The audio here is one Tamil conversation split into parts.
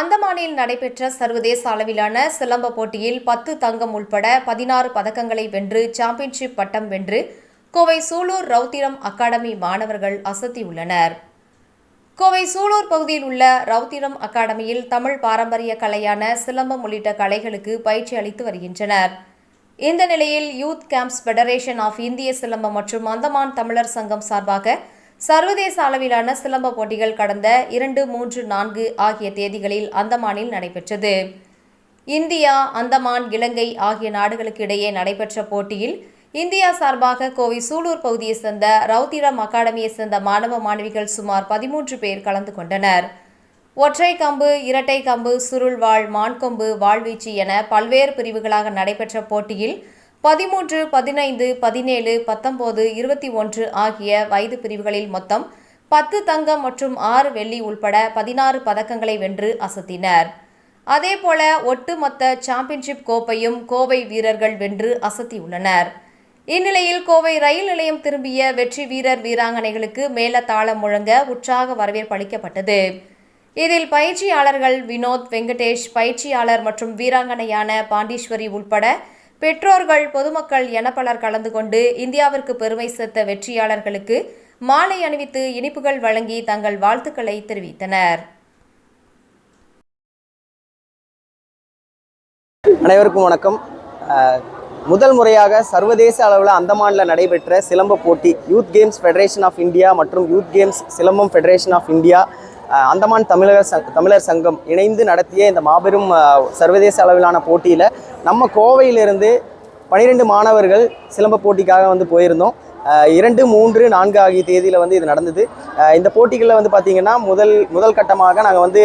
அந்தமானில் நடைபெற்ற சர்வதேச அளவிலான சிலம்ப போட்டியில் பத்து தங்கம் உள்பட பதினாறு பதக்கங்களை வென்று சாம்பியன்ஷிப் பட்டம் வென்று கோவை சூலூர் ரவுத்திரம் அகாடமி மாணவர்கள் அசத்தியுள்ளனர் கோவை சூலூர் பகுதியில் உள்ள ரவுத்திரம் அகாடமியில் தமிழ் பாரம்பரிய கலையான சிலம்பம் உள்ளிட்ட கலைகளுக்கு பயிற்சி அளித்து வருகின்றனர். இந்த நிலையில் யூத் கேம்ப்ஸ் ஃபெடரேஷன் ஆஃப் இந்திய சிலம்பம் மற்றும் அந்தமான் தமிழர் சங்கம் சார்பாக சர்வதேச அளவிலான சிலம்ப போட்டிகள் கடந்த இரண்டு மூன்று நான்கு ஆகிய தேதிகளில் அந்தமானில் நடைபெற்றது. இந்தியா அந்தமான் இலங்கை ஆகிய நாடுகளுக்கு இடையே நடைபெற்ற போட்டியில் இந்தியா சார்பாக கோவை சூலூர் பகுதியைச் சேர்ந்த ரவுத்திரம் அகாடமியைச் சேர்ந்த மாணவ மாணவிகள் சுமார் பதிமூன்று பேர் கலந்து கொண்டனர். ஒற்றை கம்பு இரட்டை கம்பு சுருள்வாள் மான்கொம்பு வாழ்வீச்சு என பல்வேறு பிரிவுகளாக நடைபெற்ற போட்டியில் பதிமூன்று பதினைந்து பதினேழு பத்தொம்போது இருபத்தி ஒன்று ஆகிய வயது பிரிவுகளில் மொத்தம் பத்து தங்கம் மற்றும் ஆறு வெள்ளி உள்பட பதினாறு பதக்கங்களை வென்று அசத்தினர். அதேபோல ஒட்டுமொத்த சாம்பியன்ஷிப் கோப்பையும் கோவை வீரர்கள் வென்று அசத்தியுள்ளனர். இந்நிலையில் கோவை ரயில் நிலையம் திரும்பிய வெற்றி வீரர் வீராங்கனைகளுக்கு மேல தாளம் முழங்க உற்சாக வரவேற்பு அளிக்கப்பட்டது. இதில் பயிற்சியாளர்கள் வினோத் வெங்கடேஷ் பயிற்சியாளர் மற்றும் வீராங்கனையான பாண்டீஸ்வரி உள்பட பெற்றோர்கள் பொதுமக்கள் என பலர் கலந்து கொண்டு இந்தியாவிற்கு பெருமை சேர்த்த வெற்றியாளர்களுக்கு மாலை அணிவித்து இனிப்புகள் வழங்கி தங்கள் வாழ்த்துக்களை தெரிவித்தனர். அனைவருக்கும் வணக்கம். முதல் முறையாக சர்வதேச அளவில் அந்தமானில் நடைபெற்ற சிலம்ப போட்டி youth games federation of India மற்றும் youth games Silambam federation of India Andaman தமிழர் சங் தமிழர் சங்கம் இணைந்து நடத்திய இந்த மாபெரும் சர்வதேச அளவிலான போட்டியில் நம்ம கோவையிலிருந்து பனிரெண்டு மாணவர்கள் சிலம்ப போட்டிக்காக வந்து போயிருந்தோம். இரண்டு மூன்று நான்கு ஆகிய தேதியில் வந்து இது நடந்தது. இந்த போட்டிகளில் வந்து பார்த்திங்கன்னா முதல் முதல் கட்டமாக நாங்கள் வந்து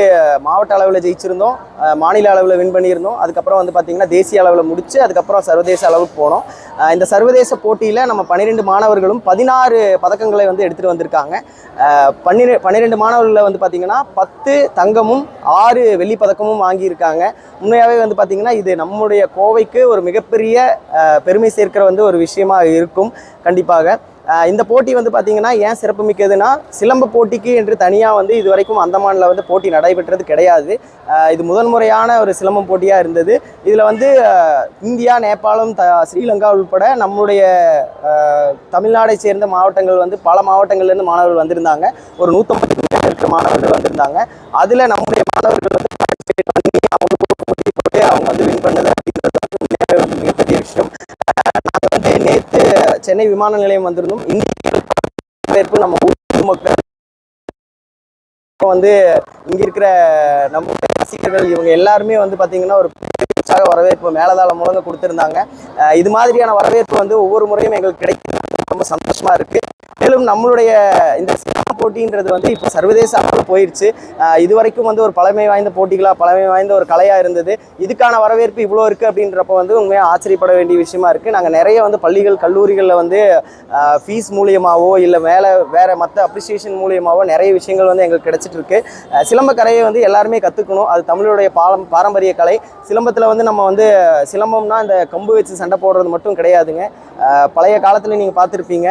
மாவட்ட அளவில் ஜெயிச்சிருந்தோம். மாநில அளவில் வின் பண்ணியிருந்தோம். அதுக்கப்புறம் வந்து பார்த்திங்கன்னா தேசிய அளவில் முடித்து அதுக்கப்புறம் சர்வதேச அளவுக்கு போனோம். இந்த சர்வதேச போட்டியில் நம்ம பன்னிரெண்டு மாணவர்களும் பதினாறு பதக்கங்களை வந்து எடுத்துகிட்டு வந்திருக்காங்க. பன்னிரெ பன்னிரெண்டு மாணவர்களில் வந்து பார்த்திங்கன்னா பத்து தங்கமும் ஆறு வெள்ளி பதக்கமும் வாங்கியிருக்காங்க. உண்மையாகவே வந்து பார்த்திங்கன்னா இது நம்முடைய கோவைக்கு ஒரு மிகப்பெரிய பெருமை சேர்க்கிற வந்து ஒரு விஷயமாக இருக்கும். கண்டிப்பாக இந்த போட்டி வந்து பார்த்திங்கன்னா ஏன் சிறப்பு மிக்கதுன்னா சிலம்ப போட்டிக்கு என்று தனியாக வந்து இது வரைக்கும் அந்தமானில் வந்து போட்டி நடைபெற்றது கிடையாது. இது முதன்முறையான ஒரு சிலம்பம் போட்டியாக இருந்தது. இதில் வந்து இந்தியா நேபாளம் த ஸ்ரீலங்கா உள்பட நம்முடைய தமிழ்நாடை சேர்ந்த மாவட்டங்கள் வந்து பல மாவட்டங்கள்லேருந்து மாணவர்கள் வந்திருந்தாங்க. ஒரு நூற்றம்பது இருக்கிற மாணவர்கள் வந்திருந்தாங்க. அதில் நம்முடைய மாணவர்கள் வந்து அவங்க அவங்க வந்து வின் பண்ணதை சென்னை விமான நிலையம் வந்திருந்தோம் இந்திய வரவேற்பு நம்ம பொதுமக்கள் வந்து இங்க இருக்கிற நம்ம ரசிகர்கள் இவங்க எல்லாருமே வந்து பாத்தீங்கன்னா ஒரு உற்சாக வரவேற்பு மேலதாளம் முழங்க கொடுத்திருந்தாங்க. இது மாதிரியான வரவேற்பு வந்து ஒவ்வொரு முறையும் எங்களுக்கு கிடைக்கிறது ரொம்ப சந்தோஷமா இருக்கு. மேலும் நம்மளுடைய இந்த போட்டின்றது வந்து இப்போ சர்வதேச அளவில் போயிடுச்சு இது வரைக்கும் வந்து ஒரு பழமை வாய்ந்த போட்டிகளாக பழமை வாய்ந்த ஒரு கலையாக இருந்தது. இதுக்கான வரவேற்பு இவ்வளோ இருக்குது அப்படின்றப்ப வந்து உண்மையாக ஆச்சரியப்பட வேண்டிய விஷயமா இருக்குது நாங்கள் நிறைய வந்து பள்ளிகள் கல்லூரிகளில் வந்து ஃபீஸ் மூலியமாகவோ இல்லை மேலே வேறு மற்ற அப்ரிசியேஷன் மூலியமாகவோ நிறைய விஷயங்கள் வந்து எங்களுக்கு கிடைச்சிட்டு இருக்கு. சிலம்ப கலையை வந்து எல்லாருமே கற்றுக்கணும் அது தமிழுடைய பாலம் பாரம்பரிய கலை. சிலம்பத்தில் வந்து நம்ம வந்து சிலம்பம்னா இந்த கம்பு வச்சு சண்டை போடுறது மட்டும் கிடையாதுங்க. பழைய காலத்தில் நீங்கள் பார்த்துருப்பீங்க.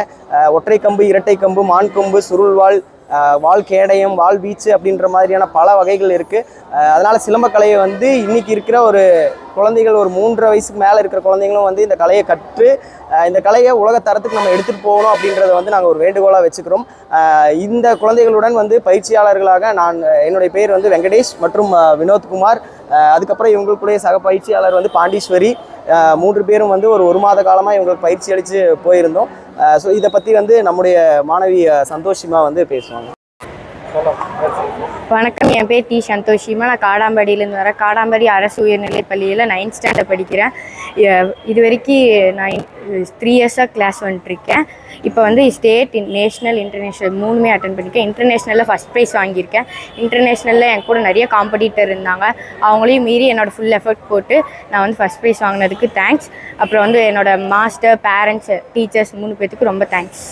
ஒற்றை கம்பு இரட்டை கம்பு மான் கொம்பு சுருள்வாள் வால் கேடயம் வால் வீச்சு அப்படின்ற மாதிரியான பல வகைகள் இருக்குது அதனால் சிலம்பக்கலையை வந்து இன்றைக்கி இருக்கிற ஒரு குழந்தைகள் ஒரு மூன்றரை வயசுக்கு மேலே இருக்கிற குழந்தைங்களும் வந்து இந்த கலையை கற்று இந்த கலையை உலக தரத்துக்கு நம்ம எடுத்துகிட்டு போகணும் அப்படின்றத வந்து நாங்கள் ஒரு வேண்டுகோளாக வச்சுக்கிறோம். இந்த குழந்தைகளுடன் வந்து பயிற்சியாளர்களாக நான் என்னுடைய பேர் வந்து வெங்கடேஷ் மற்றும் வினோத்குமார் அதுக்கப்புறம் இவங்களுக்குடைய சக பயிற்சியாளர் வந்து பாண்டீஸ்வரி மூன்று பேரும் வந்து ஒரு ஒரு மாத காலமாக இவங்களுக்கு பயிற்சி அளித்து போயிருந்தோம். ஸோ இதை பற்றி வந்து நம்முடைய மாணவி சந்தோஷமாக வந்து பேசுவாங்க. வணக்கம் என் பேர் டி சந்தோஷிமா. நான் காடாம்பாடியிலேருந்து வரேன். காடாம்பாடி அரசு உயர்நிலைப் பள்ளியில் நைன்த் ஸ்டாண்டர்ட் படிக்கிறேன். இது வரைக்கும் நான் த்ரீ இயர்ஸாக கிளாஸ் வந்துட்டுருக்கேன் இப்போ வந்து ஸ்டேட் நேஷ்னல் இன்டர்நேஷ்னல் மூணுமே அட்டன் பண்ணியிருக்கேன் இன்டர்நேஷ்னலில் ஃபஸ்ட் ப்ரைஸ் வாங்கியிருக்கேன். இன்டர்நேஷ்னலில் என் கூட நிறைய காம்படிட்டர் இருந்தாங்க. அவங்களையும் மீறி என்னோடய ஃபுல் எஃபர்ட் போட்டு நான் வந்து ஃபஸ்ட் ப்ரைஸ் வாங்கினதுக்கு தேங்க்ஸ் அப்புறம் வந்து என்னோடய மாஸ்டர் பேரண்ட்ஸ் டீச்சர்ஸ் மூணு பேர்த்துக்கு ரொம்ப தேங்க்ஸ்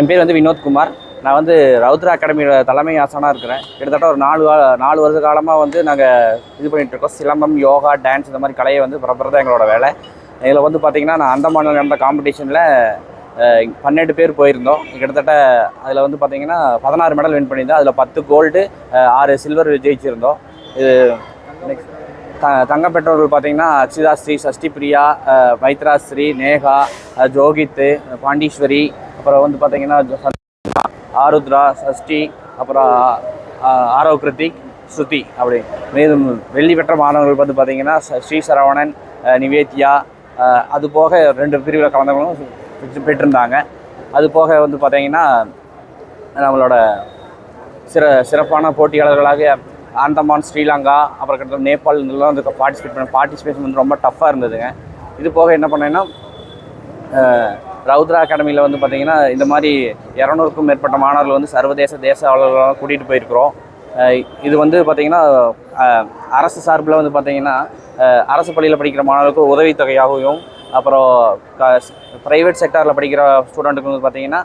என் பேர் வந்து வினோத்குமார். நான் வந்து ரவுத்ரா அகாடமியோட தலைமை ஆசானாக இருக்கிறேன். கிட்டத்தட்ட ஒரு நாலு வா- நாலு வருஷ காலமாக வந்து நாங்கள் இது பண்ணிகிட்ருக்கோம் இருக்கோம். சிலம்பம் யோகா டான்ஸ் இந்த மாதிரி கலையை வந்து பரப்புறது எங்களோட வேலை. இதில் வந்து பார்த்திங்கன்னா நான் அந்தமானில் நடந்த காம்படிஷனில் பன்னெண்டு பேர் போயிருந்தோம். கிட்டத்தட்ட அதில் வந்து பார்த்திங்கன்னா பதினாறு மெடல் வின் பண்ணியிருந்தோம். அதில் பத்து கோல்டு ஆறு சில்வர் ஜெயிச்சிருந்தோம். இது நெக்ஸ்ட் த தங்க பெற்றோர்கள் பார்த்தீங்கன்னா அக்ஷிதா ஸ்ரீ சஷ்டி பிரியா மைத்ரா ஸ்ரீ நேகா ஜோகித்து ஜோகித் பாண்டீஸ்வரி அப்புறம் வந்து பார்த்திங்கன்னா ஆருத்ரா சஷ்டி அப்புறம் அஹ் கிருத்திக் ஸ்ருதி அப்படி. மேலும் வெள்ளி பெற்ற மாணவர்கள் வந்து பார்த்திங்கன்னா ஸ்ரீ சரவணன் நிவேத்தியா அது போக ரெண்டு பிரிவில் கலந்தவங்களும் பெற்று- பெற்றிருந்தாங்க. அது போக வந்து பார்த்திங்கன்னா நம்மளோட சிற சிறப்பான போட்டியாளர்களாக ஆந்தமான் ஸ்ரீலங்கா அப்புறம் கிட்ட நேபாள் இதெல்லாம் வந்து பார்ட்டிசிபேட் பண்ண பார்ட்டிசிபேஷன் வந்து ரொம்ப டஃப்பாக இருந்ததுங்க. இது போக என்ன பண்ணேன்னா ரவுத்ரா அகாடமியில் வந்து பார்த்திங்கன்னா இந்த மாதிரி இரநூறுக்கும் மேற்பட்ட மாணவர்கள் வந்து சர்வதேச தேச அளவுலாம் கூட்டிகிட்டு போயிருக்கிறோம். இது வந்து பார்த்திங்கன்னா அரசு சார்பில் வந்து பார்த்திங்கன்னா அரசு பள்ளியில் படிக்கிற மாணவர்களுக்கு உதவித்தொகையாகவும் அப்புறம் க ப்ரைவேட் செக்டாரில் படிக்கிற ஸ்டூடெண்ட்டுக்கு வந்து பார்த்திங்கன்னா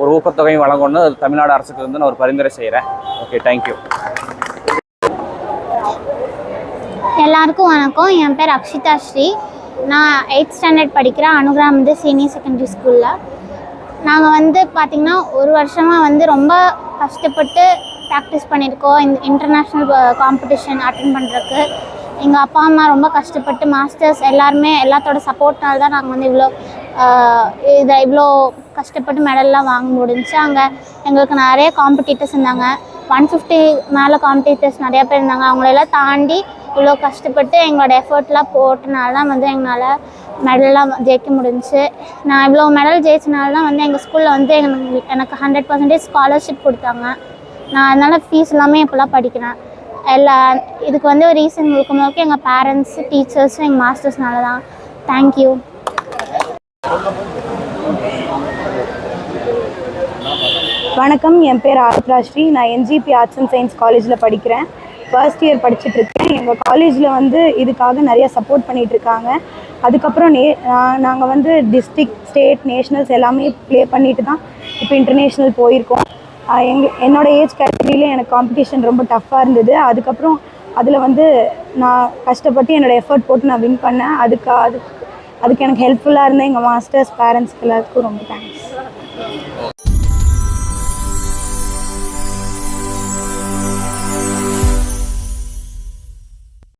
ஒரு ஊக்கத்தொகையும் வழங்கணும்னு தமிழ்நாடு அரசுக்கு வந்து நான் ஒரு பரிந்துரை செய்கிறேன் ஓகே தேங்க்யூ எல்லாருக்கும் வணக்கம். என் பேர் அக்ஷிதா ஸ்ரீ. நான் எயித் ஸ்டாண்டர்ட் படிக்கிறேன் அனுகிராம் வந்து சீனியர் செகண்டரி ஸ்கூலில் நாங்கள் வந்து பார்த்திங்கன்னா ஒரு வருஷமாக வந்து ரொம்ப கஷ்டப்பட்டு ப்ராக்டிஸ் பண்ணியிருக்கோம். இந்த இன்டர்நேஷ்னல் காம்படிஷன் அட்டன் பண்ணுறதுக்கு எங்கள் அப்பா அம்மா ரொம்ப கஷ்டப்பட்டு மாஸ்டர்ஸ் எல்லாருமே எல்லாத்தோட சப்போர்ட்னால தான் நாங்கள் வந்து இவ்வளோ இதை இவ்வளோ கஷ்டப்பட்டு மெடல்லாம் வாங்க முடிஞ்சுச்சு. அங்கே எங்களுக்கு நிறைய காம்படிட்டர்ஸ் இருந்தாங்க. ஒன் ஃபிஃப்டி மேலே காம்படிட்டர்ஸ் நிறையா பேர் இருந்தாங்க. அவங்களெல்லாம் தாண்டி இவ்வளோ கஷ்டப்பட்டு எங்களோட எஃபர்ட்லாம் போட்டனால தான் வந்து எங்களால் மெடல்லாம் ஜெயிக்க முடிஞ்சுச்சு. நான் இவ்வளோ மெடல் ஜெயிச்சனால தான் வந்து எங்கள் ஸ்கூலில் வந்து எனக்கு எனக்கு ஹண்ட்ரட் பர்சன்டேஜ் ஸ்காலர்ஷிப் கொடுத்தாங்க. நான் அதனால் ஃபீஸ் எல்லாமே இப்போலாம் படிக்கிறேன். எல்லா இதுக்கு வந்து ஒரு ரீசன் முழுக்க முழுக்க எங்கள் பேரண்ட்ஸு டீச்சர்ஸும் எங்கள் மாஸ்டர்ஸ்னால தான் தேங்க்யூ வணக்கம். என் பேர் ஆருத்ரா ஸ்ரீ. நான் என்ஜிபி ஆர்ட்ஸ் அண்ட் சயின்ஸ் காலேஜில் படிக்கிறேன். ஃபர்ஸ்ட் இயர் படிச்சுட்டு இருக்கேன் எங்கள் காலேஜில் வந்து இதுக்காக நிறையா சப்போர்ட் பண்ணிட்டு இருக்காங்க அதுக்கப்புறம் நே நாங்கள் வந்து டிஸ்ட்ரிக்ட் ஸ்டேட் நேஷ்னல்ஸ் எல்லாமே ப்ளே பண்ணிட்டு தான் இப்போ இன்டர்நேஷ்னல் போயிருக்கோம். ஆஹ் எங்க என்னோட ஏஜ் கேட்டகரியில் எனக்கு காம்படிஷன் ரொம்ப டஃப்பாக இருந்தது. அதுக்கப்புறம் அதில் வந்து நான் கஷ்டப்பட்டு என்னோட எஃபர்ட் போட்டு நான் வின் பண்ணேன். அதுக்கு அதுக்கு அதுக்கு எனக்கு ஹெல்ப்ஃபுல்லாக இருந்த எங்கள் மாஸ்டர்ஸ் பேரண்ட்ஸ்க்கு எல்லாத்துக்கும் ரொம்ப தேங்க்ஸ்